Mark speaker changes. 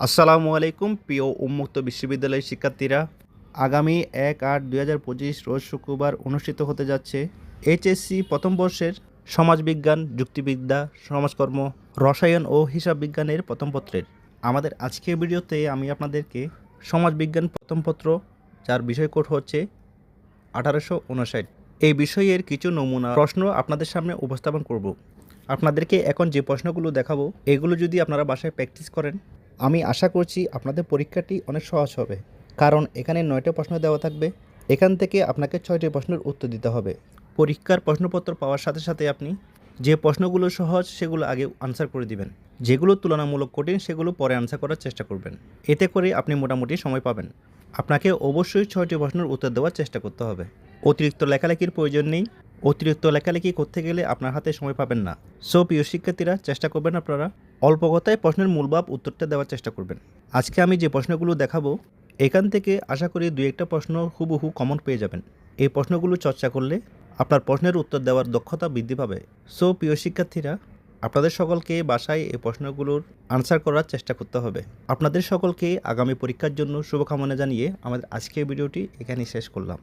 Speaker 1: আসসালামু আলাইকুম, প্রিয় উন্মুক্ত বিশ্ববিদ্যালয়ের শিক্ষার্থীরা। আগামী এক আট দুই হাজার পঁচিশ রোজ শুক্রবার অনুষ্ঠিত হতে যাচ্ছে এইচএসসি প্রথম বর্ষের সমাজবিজ্ঞান, যুক্তিবিদ্যা, সমাজকর্ম, রসায়ন ও হিসাব বিজ্ঞানের প্রথম পত্রের। আমাদের আজকের ভিডিওতে আমি আপনাদেরকে সমাজবিজ্ঞান প্রথম পত্র, যার বিষয় কোড হচ্ছে আঠারোশো উনষাট। এই বিষয়ের কিছু নমুনা প্রশ্ন আপনাদের সামনে উপস্থাপন করব। আপনাদেরকে এখন যে প্রশ্নগুলো দেখাবো, এগুলো যদি আপনারা বাসায় প্র্যাকটিস করেন আমি আশা করছি আপনাদের পরীক্ষাটি অনেক সহজ হবে। কারণ এখানে নয়টা প্রশ্ন দেওয়া থাকবে। এখান থেকে আপনাকে ছয়টি প্রশ্নের উত্তর দিতে হবে। পরীক্ষার প্রশ্নপত্র পাওয়ার সাথে সাথে আপনি যে প্রশ্নগুলো সহজ, সেগুলো আগে আনসার করে দিবেন। যেগুলো তুলনামূলক কঠিন, সেগুলো পরে আনসার করার চেষ্টা করবেন। এতে করে আপনি মোটামুটি সময় পাবেন। আপনাকে অবশ্যই ছয়টি প্রশ্নের উত্তর দেওয়ার চেষ্টা করতে হবে। অতিরিক্ত লেখালেখির প্রয়োজন নেই। অতিরিক্ত লেখালেখি করতে গেলে আপনার হাতে সময় পাবেন না। সো প্রিয় শিক্ষার্থীরা, চেষ্টা করবেন আপনারা অল্প কথায় প্রশ্নের মূলভাব উত্তরটা দেওয়ার চেষ্টা করবেন। আজকে আমি যে প্রশ্নগুলো দেখাবো, এখান থেকে আশা করি দুই একটা প্রশ্ন হুবহু কমন পেয়ে যাবেন। এই প্রশ্নগুলো চর্চা করলে আপনার প্রশ্নের উত্তর দেওয়ার দক্ষতা বৃদ্ধি পাবে। সো প্রিয় শিক্ষার্থীরা, আপনাদের সকলকে বাসায় এই প্রশ্নগুলোর আনসার করার চেষ্টা করতে হবে। আপনাদের সকলকে আগামী পরীক্ষার জন্য শুভকামনা জানিয়ে আমাদের আজকের ভিডিওটি এখানেই শেষ করলাম।